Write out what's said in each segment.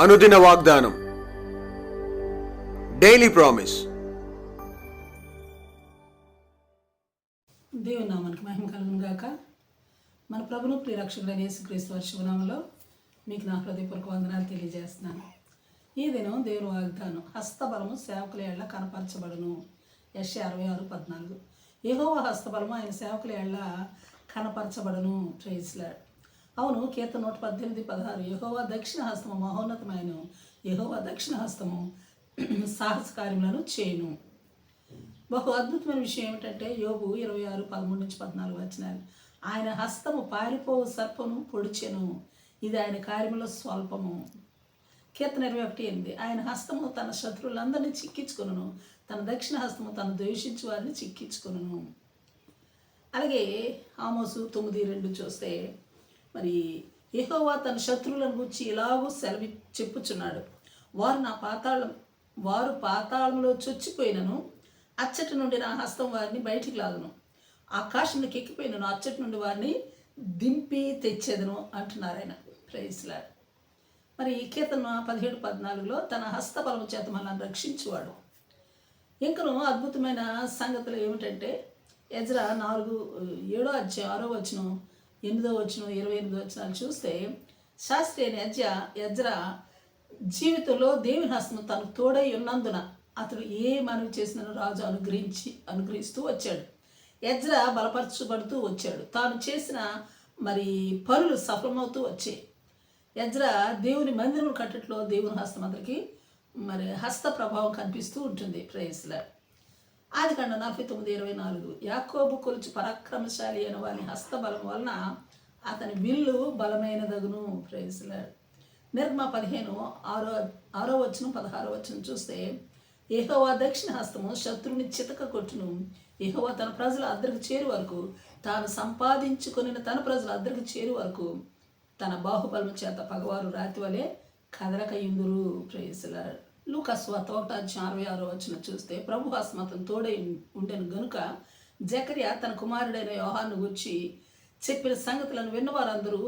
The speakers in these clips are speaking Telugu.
అనుదిన వాగ్దానం. డైలీ ప్రామిస్ దేవుని నామానికి మహిమ కలుగును గాక. మన ప్రభును ప్రియరక్షకుడైన యేసుక్రీస్తు వారి మీకు నా హృదయపూర్వక వందనాలు తెలియజేస్తున్నాను. ఈ దినం దేవుని వాగ్దానం హస్తబలము సేవకుల ఏళ్ళ కనపరచబడును. యశ అరవై ఆరు పద్నాలుగు. ఏహోవ హస్తబలము ఆయన సేవకుల ఏళ్ళ కనపరచబడును. ప్రైజ్లాడ్ అవును కీర్త నూట పద్దెనిమిది పదహారు. యహోవా దక్షిణ హస్తము మహోన్నతమైన యహోవా దక్షిణ హస్తము సాహస కార్యములను చేయను. బహు అద్భుతమైన విషయం ఏమిటంటే యోగు ఇరవై ఆరు పదమూడు నుంచి పద్నాలుగు వచ్చినారు ఆయన హస్తము పారిపోవు సర్పము పొడిచెను. ఇది ఆయన కార్యములో స్వల్పము. కీర్తన ఇరవై ఒకటి ఎనిమిది. ఆయన హస్తము తన శత్రువులందరినీ చిక్కించుకొనును. తన దక్షిణ హస్తము తను ద్వేషించు వారిని చిక్కించుకొనును. అలాగే ఆమోసు తొమ్మిది రెండు చూస్తే మరి యెహోవా తన శత్రువులను గురించి ఇలాగూ సెలవి చెప్పుచున్నాడు. వారు నా పాతాళం వారు పాతాళంలో చొచ్చిపోయినను అచ్చటి నుండి నా హస్తం వారిని బయటికి లాగను. ఆకాశంలోకి ఎక్కిపోయినను అచ్చటి నుండి వారిని దింపి తెచ్చేదను అంటున్నారు ఆయన. ప్రైజ్లాడ్ మరి ఈ కీర్తన పదిహేడు పద్నాలుగులో తన హస్తబలము చేత మనల్ని రక్షించువాడు. ఇంకను అద్భుతమైన సంగతులు ఏమిటంటే ఎజ్రా నాలుగు ఏడో అధ్యాయం ఆరో వచనం ఎనిమిదో వచ్చిన ఇరవై ఎనిమిదో వచ్చినాలు చూస్తే శాస్త్రి అయిన యజ్ర జీవితంలో దేవుని హస్తం తను తోడై ఉన్నందున అతడు ఏ మనవి చేసిన రాజు అనుగ్రహించి అనుగ్రహిస్తూ వచ్చాడు. యజ్ర బలపరచబడుతూ వచ్చాడు. తాను చేసిన మరి పనులు సఫలమవుతూ వచ్చాయి. యజ్ర దేవుని మందిరం కట్టట్లో దేవుని హస్తం అతనికి మరి హస్త ప్రభావం కనిపిస్తూ ఉంటుంది. ప్రేయస్లో ఆది కండ నలభై తొమ్మిది ఇరవై నాలుగు. యాకోబు కొలుచు పరాక్రమశాలి అయిన వారి హస్తబలం వలన అతని విల్లు బలమైనదగును. ప్రేయస్లో నిర్మ పదిహేను ఆరో ఆరో వచ్చును పదహారో వచ్చును చూస్తే ఏహోవా దక్షిణ హస్తము శత్రువుని చితక కొట్టును. ఏహోవా తన ప్రజల అద్దరికి చేరు వరకు తాను సంపాదించుకొనిన తన ప్రజల అద్దరికి చేరు వరకు తన బాహుబలము చేత పగవారు రాతి వలె కదలక ఇందురు ప్రేయసుల లూకస్ తోట అరవై ఆరో వచ్చిన చూస్తే ప్రభు అస్మతం తోడై ఉండెను గనుక జకర్య తన కుమారుడైన యోహాను గుర్చి చెప్పిన సంగతులను విన్నవారందరూ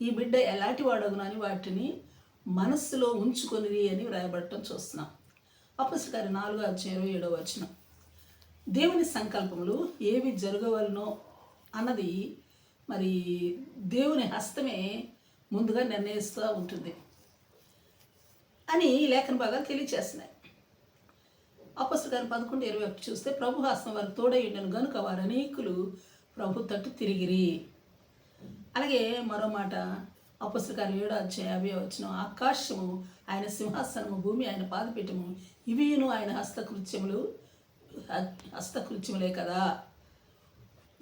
ఈ బిడ్డ ఎలాంటి వాడగునని వాటిని మనస్సులో ఉంచుకొని అని వ్రాయబడటం చూస్తున్నాం. అపస్కారి నాలుగో అధ్యాయం ఇరవై ఏడో వచ్చిన దేవుని సంకల్పములు ఏవి జరగవలనో అన్నది మరి దేవుని హస్తమే ముందుగా నిర్ణయిస్తూ ఉంటుంది. అని ఈ లేఖన భాగాలు తెలియచేస్తున్నాయి. అపస్కారం పదకొండు ఇరవై ఒకటి చూస్తే ప్రభు హాస్తం వారు తోడయ్యుండను గనుక వారు అనేకులు ప్రభు తట్టు తిరిగిరి. అలాగే మరో మాట అపస్కారం ఏడో అధ్యాయ అవే వచ్చిన ఆకాశము ఆయన సింహాసనము భూమి ఆయన పాదపీఠము ఇవిను ఆయన హస్తకృత్యములు హస్తకృత్యములే కదా.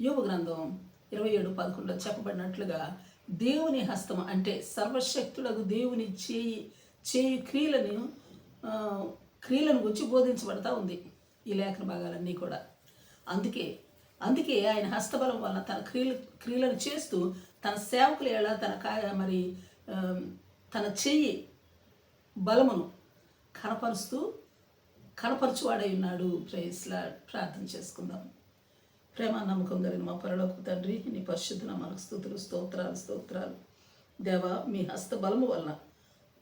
యోగ గ్రంథం ఇరవై ఏడు పదకొండులో చెప్పబడినట్లుగా దేవుని హస్తం అంటే సర్వశక్తుడకు దేవుని చేయి చేయి క్రియలను క్రియలను గురించి బోధించబడతా ఉంది ఈ లేఖన భాగాలన్నీ కూడా. అందుకే అందుకే ఆయన హస్తబలం వలన తన క్రియలు క్రియలను చేస్తూ తన సేవకులు ఎలా తన కా- మరి తన చెయ్యి బలమును కనపరుస్తూ కనపరచువాడై ఉన్నాడు. ప్రేస్లా ప్రార్థన చేసుకుందాం. ప్రేమ నమ్మకం కలిగిన మా పరలోక తండ్రి నీ పరిశుద్ధ మనకు స్థుతులు స్తోత్రాలు స్తోత్రాలు. దేవా మీ హస్త బలము వలన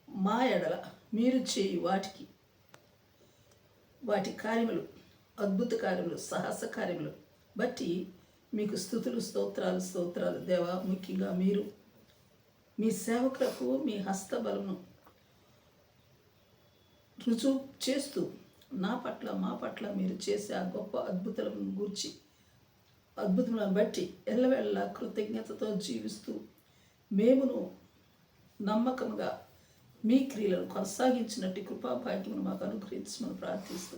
మా ఎడల మీరు చేయి వాటికి వాటి కార్యములు అద్భుత కార్యములు సాహస కార్యములు బట్టి మీకు స్థుతులు స్తోత్రాలు స్తోత్రాలు. దేవా ముఖ్యంగా మీరు మీ సేవకులకు మీ హస్తబలమును రుజువు చేస్తూ నా పట్ల మా పట్ల మీరు చేసే ఆ గొప్ప అద్భుతాలను గూర్చి అద్భుతములను బట్టి ఎల్లవెళ్ళ కృతజ్ఞతతో జీవిస్తూ మేమును నమ్మకంగా మీ క్రియలను కొనసాగించినట్టు కృపాభాగ్యమును మాకు అనుగ్రహించమని ప్రార్థిస్తూ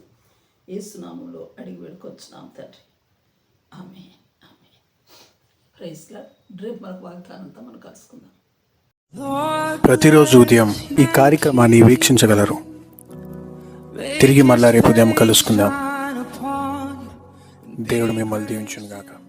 ఏసునామంలో అడిగి వేడుకొచ్చున్నాం తండ్రి. ఆమె ఆమె ప్రైస్లా రేపు మనకు వాగ్దానంతో మనం కలుసుకుందాం. ప్రతిరోజు ఉదయం ఈ కార్యక్రమాన్ని వీక్షించగలరు. తిరిగి మళ్ళా రేపు ఉదయం కలుసుకుందాం. దేవుడు మిమ్మల్ని దీవించుగాక గాక